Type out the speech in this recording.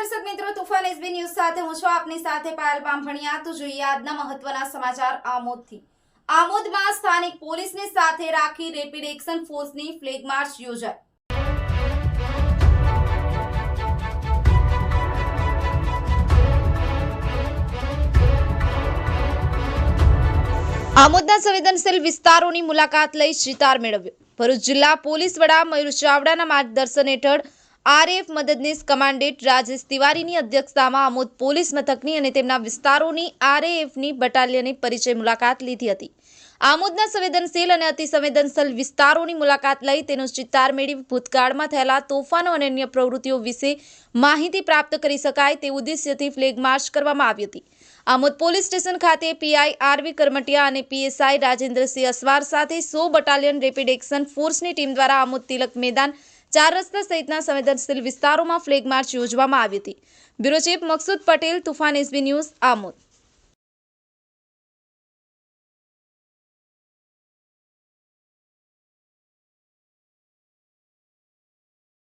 SB news સાથે હું છું આપની સાથે પાયલ બામભણિયા તો જોઈએ આજના મહત્વના સમાચાર આમોદથી. આમોદમાં સ્થાનિક પોલીસને સાથે રાખી રેપિડ એક્શન ફોર્સની ફ્લેગ માર્ચ યોજાઈ આમોદના સંવેદનશીલ વિસ્તારોની મુલાકાત લઈ ચિતાર મેળવ્યો. ભરૂચ જિલ્લા પોલીસ વડા મયુર ચાવડાના માર્ગદર્શન હેઠળ આરએફ મદદનીશ કમાન્ડેન્ટ રાજેશ તિવારીની અધ્યક્ષતામાં આમોદ પોલીસ મથકની અને તેમના વિસ્તારોની આરએએફની બટાલિયનની પરિચય મુલાકાત લીધી હતી. આમોદના સંવેદનશીલ અને અતિસંવેદનશીલ વિસ્તારોની મુલાકાત લઈ તેનો ચિતાર મેળવી ભૂતકાળમાં થયેલા તોફાનો અને અન્ય પ્રવૃત્તિઓ વિશે માહિતી પ્રાપ્ત કરી શકાય તે ઉદ્દેશ્યથી ફ્લેગ માર્ચ કરવામાં આવી હતી. આમોદ પોલીસ સ્ટેશન ખાતે પીઆઈ આરવી કરમટિયા અને પીએસઆઈ રાજેન્દ્રસિંહ અસવાર સાથે સો બટાલિયન રેપિડ એક્શન ફોર્સની ટીમ દ્વારા આમોદ તિલક મેદાન ચાર રસ્તા સહિતના સંવેદનશીલ વિસ્તારોમાં ફ્લેગ માર્ચ યોજવામાં આવી હતી. Bureau chief Maqsood Patel, Toofan SB news, Amod.